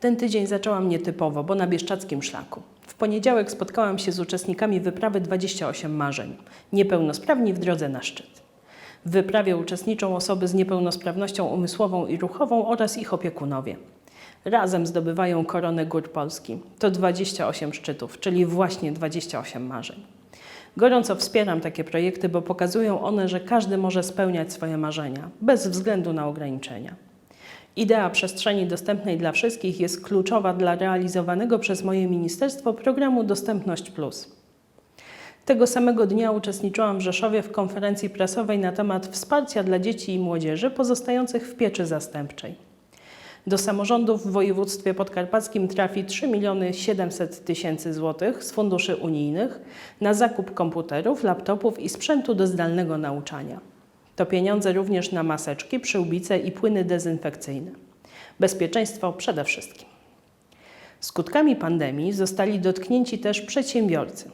Ten tydzień zaczęłam nietypowo, bo na Bieszczackim Szlaku. W poniedziałek spotkałam się z uczestnikami wyprawy 28 marzeń. Niepełnosprawni w drodze na szczyt. W wyprawie uczestniczą osoby z niepełnosprawnością umysłową i ruchową oraz ich opiekunowie. Razem zdobywają koronę gór Polski. To 28 szczytów, czyli właśnie 28 marzeń. Gorąco wspieram takie projekty, bo pokazują one, że każdy może spełniać swoje marzenia, bez względu na ograniczenia. Idea przestrzeni dostępnej dla wszystkich jest kluczowa dla realizowanego przez moje ministerstwo programu Dostępność Plus. Tego samego dnia uczestniczyłam w Rzeszowie w konferencji prasowej na temat wsparcia dla dzieci i młodzieży pozostających w pieczy zastępczej. Do samorządów w województwie podkarpackim trafi 3 miliony 700 tysięcy złotych z funduszy unijnych na zakup komputerów, laptopów i sprzętu do zdalnego nauczania. To pieniądze również na maseczki, przyłbice i płyny dezynfekcyjne. Bezpieczeństwo przede wszystkim. Skutkami pandemii zostali dotknięci też przedsiębiorcy.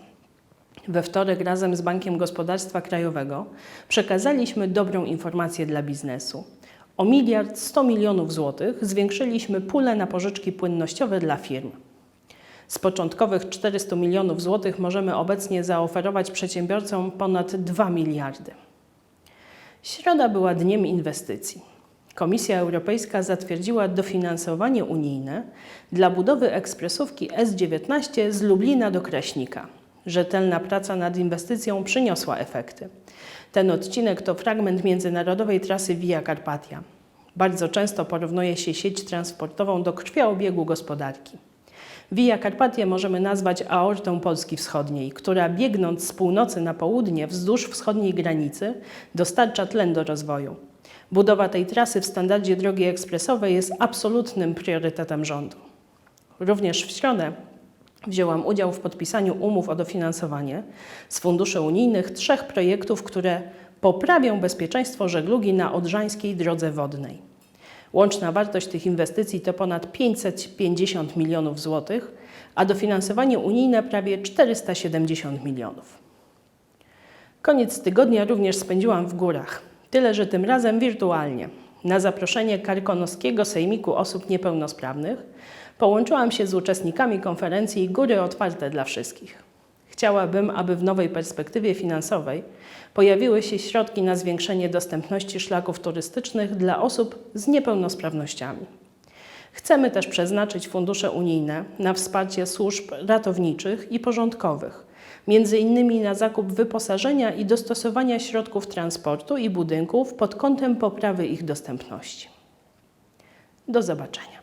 We wtorek razem z Bankiem Gospodarstwa Krajowego przekazaliśmy dobrą informację dla biznesu. O miliard 100 milionów złotych zwiększyliśmy pulę na pożyczki płynnościowe dla firm. Z początkowych 400 milionów złotych możemy obecnie zaoferować przedsiębiorcom ponad 2 miliardy. Środa była dniem inwestycji. Komisja Europejska zatwierdziła dofinansowanie unijne dla budowy ekspresówki S19 z Lublina do Kraśnika. Rzetelna praca nad inwestycją przyniosła efekty. Ten odcinek to fragment międzynarodowej trasy Via Carpatia. Bardzo często porównuje się sieć transportową do krwioobiegu gospodarki. Via Carpatia możemy nazwać aortą Polski Wschodniej, która biegnąc z północy na południe wzdłuż wschodniej granicy dostarcza tlen do rozwoju. Budowa tej trasy w standardzie drogi ekspresowej jest absolutnym priorytetem rządu. Również w środę wzięłam udział w podpisaniu umów o dofinansowanie z funduszy unijnych trzech projektów, które poprawią bezpieczeństwo żeglugi na odrzańskiej drodze wodnej. Łączna wartość tych inwestycji to ponad 550 milionów złotych, a dofinansowanie unijne prawie 470 milionów. Koniec tygodnia również spędziłam w górach, tyle że tym razem wirtualnie. Na zaproszenie Karkonoskiego Sejmiku Osób Niepełnosprawnych połączyłam się z uczestnikami konferencji Góry Otwarte dla Wszystkich. Chciałabym, aby w nowej perspektywie finansowej pojawiły się środki na zwiększenie dostępności szlaków turystycznych dla osób z niepełnosprawnościami. Chcemy też przeznaczyć fundusze unijne na wsparcie służb ratowniczych i porządkowych, między innymi na zakup wyposażenia i dostosowania środków transportu i budynków pod kątem poprawy ich dostępności. Do zobaczenia.